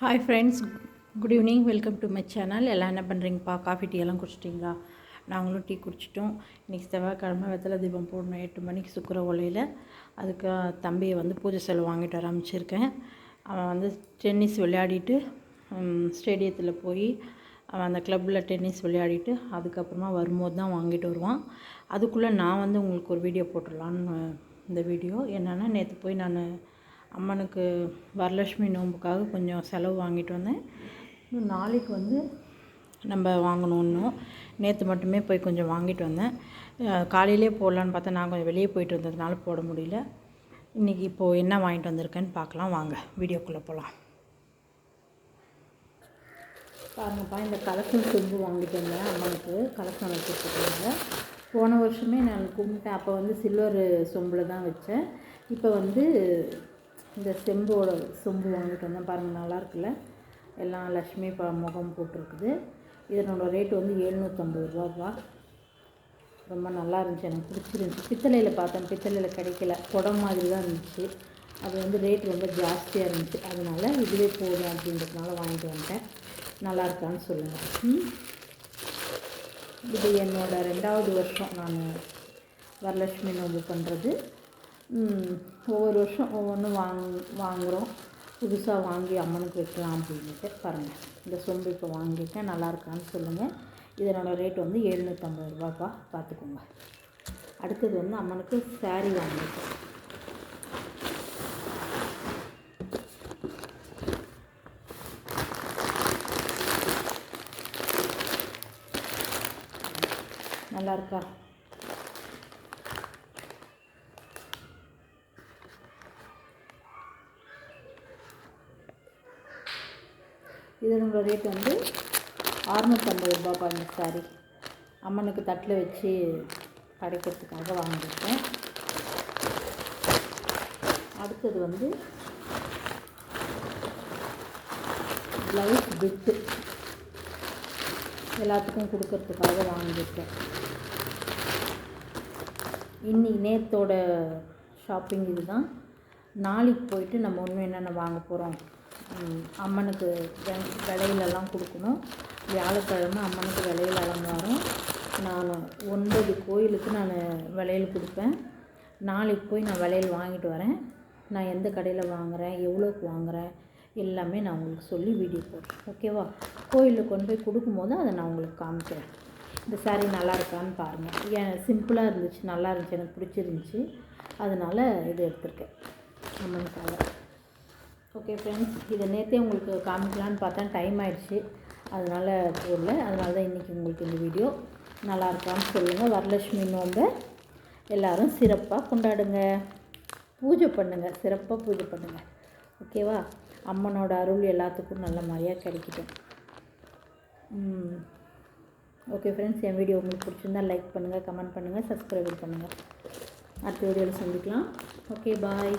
Hi friends good evening welcome to my channel எல்லாம் என்ன பண்ணுறீங்கப்பா coffee tea எல்லாம் குடிச்சிட்டிங்களா? நாங்களும் டீ குடிச்சிட்டோம். இன்றைக்கி செவ்வாய்க்கிழமை வெத்தலை தீபம் போடணும். எட்டு மணிக்கு சுக்கர ஒலையில் அதுக்கு தம்பியை வந்து பூஜை செலவு வாங்கிட்டு வர அமைச்சிருக்கேன் அவன் வந்து டென்னிஸ் விளையாடிட்டு ஸ்டேடியத்தில் போய் அவன் அந்த கிளப்பில் டென்னிஸ் விளையாடிட்டு அதுக்கப்புறமா வரும்போது தான் வாங்கிட்டு வருவான். அதுக்குள்ளே நான் வந்து உங்களுக்கு ஒரு வீடியோ போட்டுடலான்னு இந்த வீடியோ. என்னென்னா நேற்று போய் நான் அம்மனுக்கு வரலட்சுமி நோம்புக்காக கொஞ்சம் செலவு வாங்கிட்டு வந்தேன். இன்னும் நாளைக்கு வந்து நம்ம வாங்கணும் இன்னும். நேற்று மட்டுமே போய் கொஞ்சம் வாங்கிட்டு வந்தேன். காலையிலே போடலான்னு பார்த்தா நான் கொஞ்சம் வெளியே போயிட்டு வந்ததுனால போட முடியல. இன்றைக்கி இப்போது என்ன வாங்கிட்டு வந்திருக்கேன்னு பார்க்கலாம். வாங்க வீடியோக்குள்ளே போகலாம் பாருங்கப்பா இந்த கலசம் சொம்பு வாங்கிட்டு வந்தேன் அம்மனுக்கு. கலசம் வச்சுருக்காங்க போன வருஷமே நான் கும்பிட்டேன். அப்போ வந்து சில்வர் சொம்பில் தான் வச்சேன். இப்போ வந்து இந்த செம்போட சொம்பு வாங்கிட்டு வந்தேன் பாருங்கள் நல்லா இருக்குல்ல? எல்லாம் லக்ஷ்மி ப முகம் போட்டிருக்குது. இதனோட ரேட்டு வந்து எழுநூற்றம்பது ரூபாப்பா. ரொம்ப நல்லா இருந்துச்சு எனக்கு பிடிச்சிருந்துச்சி. பித்தளையில் பார்த்தேன் பித்தளையில் கிடைக்கல. குடம் மாதிரி தான் இருந்துச்சு. அது வந்து ரேட் ரொம்ப ஜாஸ்தியாக இருந்துச்சு. அதனால் இதுவே போதும் அப்படின்றதுனால வாங்கிட்டு வந்துட்டேன். நல்லா இருக்கான்னு சொல்லுங்கள் இது என்னோடய ரெண்டாவது வருஷம். நான் வரலட்சுமி நோம்பு பண்ணுறது ஒவ்வொரு வருஷம் ஒவ்வொன்றும் வாங் வாங்குகிறோம் புதுசாக வாங்கி அம்மனுக்கு வைக்கலாம் அப்படின்ட்டு பாருங்கள் இந்த சொம்பு இப்போ வாங்கியிருக்கேன். நல்லாயிருக்கான்னு சொல்லுங்கள் இதனோட ரேட் வந்து எழுநூற்றம்பது ரூபாப்பா. பார்த்துக்கோங்க அடுத்தது வந்து அம்மனுக்கு சாரீ வாங்கியிருக்கேன் நல்லா இருக்கா? இதனோட ரேட் வந்து அறுநூற்றம்பது ரூபாப்பா இந்த சாரி. அம்மனுக்கு தட்டில் வச்சு படைக்கிறதுக்காக வாங்கியிருக்கேன். அடுத்தது வந்து ப்ளவுஸ் பிட்டு எல்லாத்துக்கும் கொடுக்கறதுக்காக வாங்கியிருக்கேன். இன்னி நேத்தோட ஷாப்பிங் இதுதான். நாளைக்கு போயிட்டு நம்ம ஒன்று என்னென்ன வாங்க போகிறோம் அம்மனுக்கு விலையிலலாம் கொடுக்கணும். வியாழக்கிழமை அம்மனுக்கு விலையில் அலங்காரம். நான் ஒன்பது கோயிலுக்கு நான் விலையில் கொடுப்பேன். நாளைக்கு போய் நான் விலையில் வாங்கிட்டு வரேன். நான் எந்த கடையில் வாங்குகிறேன் எவ்வளோக்கு வாங்குகிறேன் எல்லாமே நான் உங்களுக்கு சொல்லி வீடியோ போடுறேன். ஓகேவா கோயிலில் கொண்டு போய் கொடுக்கும்போது அதை நான் உங்களுக்கு காமிக்கிறேன். இந்த சாரீ நல்லா இருக்கான்னு பாருங்கள் ஏன் சிம்பிளாக இருந்துச்சு நல்லா இருந்துச்சு எனக்கு பிடிச்சிருந்துச்சி. அதனால் இது எடுத்திருக்கேன். அம்மனுக்காக. ஓகே ஃப்ரெண்ட்ஸ் இதை நேற்றே உங்களுக்கு காமிக்கலான்னு பார்த்தா டைம் ஆயிடுச்சு. அதனால் போடல அதனால தான் இன்றைக்கி உங்களுக்கு இந்த வீடியோ நல்லா இருக்கான்னு சொல்லுங்கள் வரலட்சுமி நோம்பை எல்லோரும் சிறப்பாக கொண்டாடுங்க. பூஜை பண்ணுங்கள் சிறப்பாக பூஜை பண்ணுங்கள் ஓகேவா அம்மனோட அருள் எல்லாத்துக்கும் நல்ல மாதிரியாக கிடைக்கட்டும். ஓகே ஃப்ரெண்ட்ஸ் என் வீடியோ உங்களுக்கு பிடிச்சிருந்தால் லைக் பண்ணுங்கள் கமெண்ட் பண்ணுங்கள் சப்ஸ்கிரைப் பண்ணுங்கள் அடுத்த வீடியோவில் சந்திக்கலாம். Okay bye